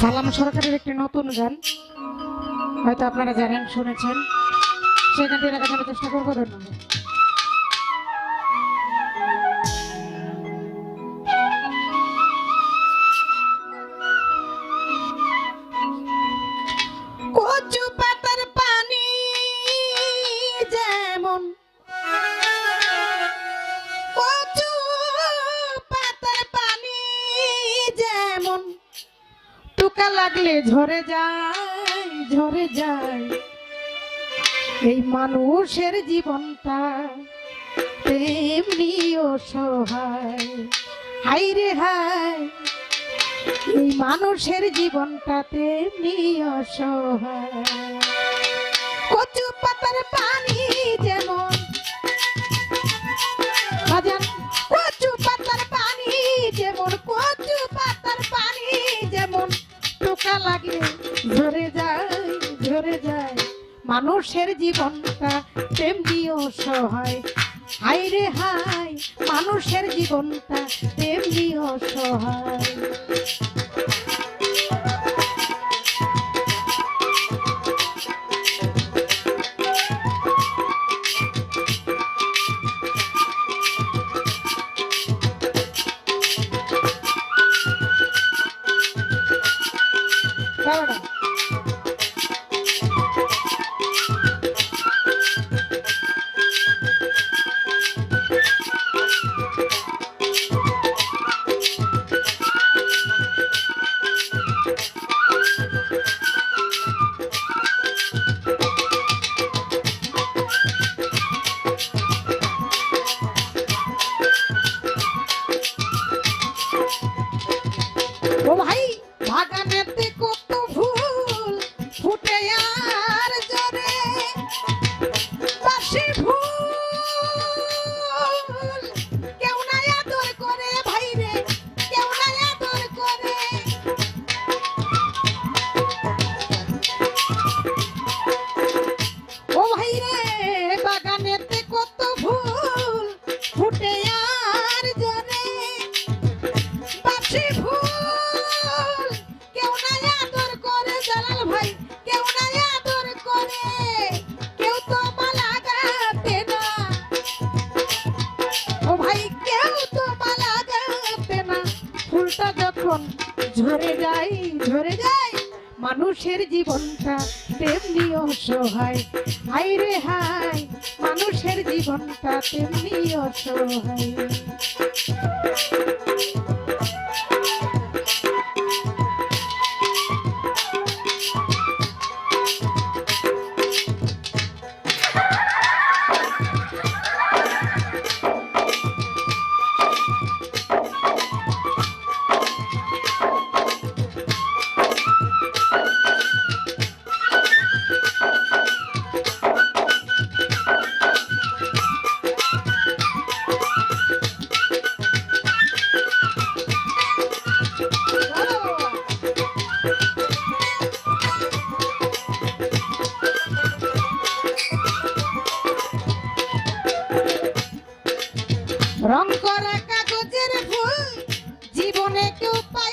সালাম সরকারের একটি নতুন গান। হয়তো আপনারা জানেন, শুনেছেন। সেই গানটি রাখার চেষ্টা করব, ধন্যবাদ। পাতার পানি যেমন টুকা লাগলে ঝরে যায় ঝরে যায়। এই মানুষের জীবনটা তেমনি অসহায় হাই রে হাই এই মানুষের জীবনটা তেমনি অসহায় মানুষের জীবনটা প্রেম দিয়ে অসহায় হাই রে হাই মানুষের জীবনটা প্রেম দিয়ে অসহায় যখন ঝরে যায় ঝরে যায়, মানুষের জীবনটা তেমনি অসহায়। হাই রে হাই মানুষের জীবনটা তেমনি অসহায়।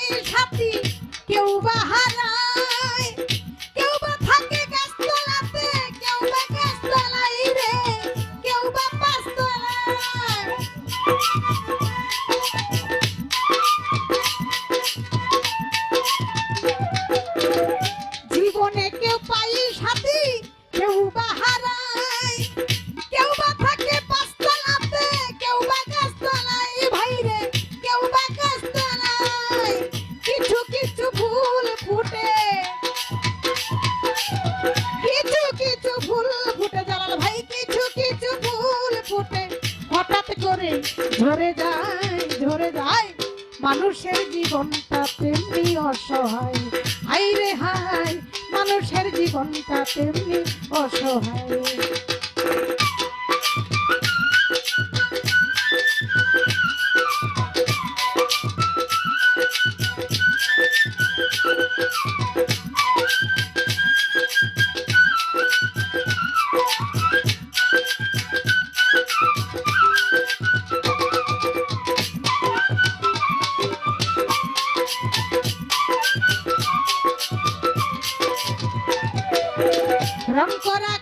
Yeah. জীবনটা তেমনি অসহায় হাই রে হাই মানুষের জীবনটা তেমনি অসহায় Thank you. করা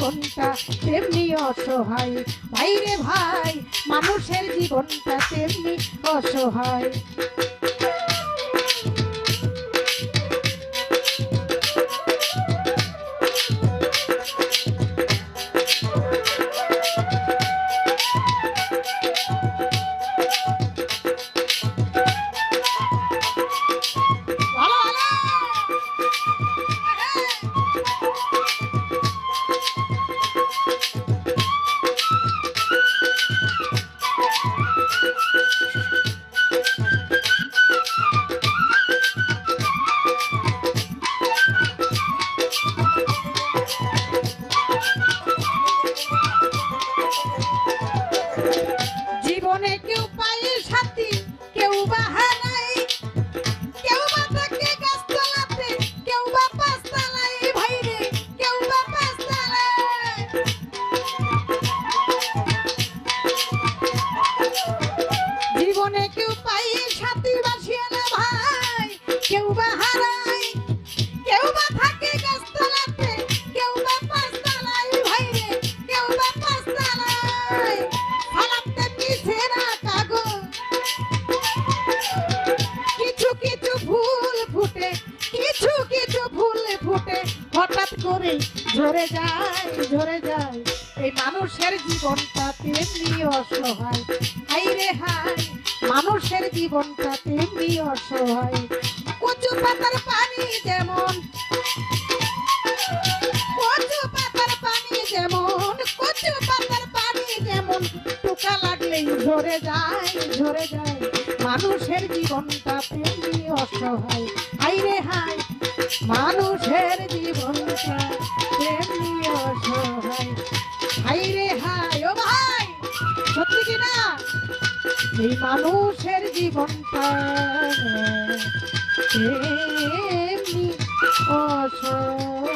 জীবনটা তেমনি অসহায়। ভাইরে ভাই মানুষের জীবনটা তেমনি অসহায়। ঝরে যায় ঝরে যায়। এই মানুষের জীবনটা তেমনি অসহায়। হাই রে হাই, মানুষের জীবনটা তেমনি অসহায়। কচু পাতার পানি যেমন, কচু পাতার পানি যেমন, কচু পাতার পানি যেমন টোকা লাগলেই ঝরে যায় ঝরে যায়। মানুষের জীবনটা তেমনি অসহায়। হাই রে হাই মানুষের জীবনটা তেমনি অসহায় হাই রে হাই ও ভাই, সত্যি কি না? এই মানুষের জীবনটা তেমনি অসহায়।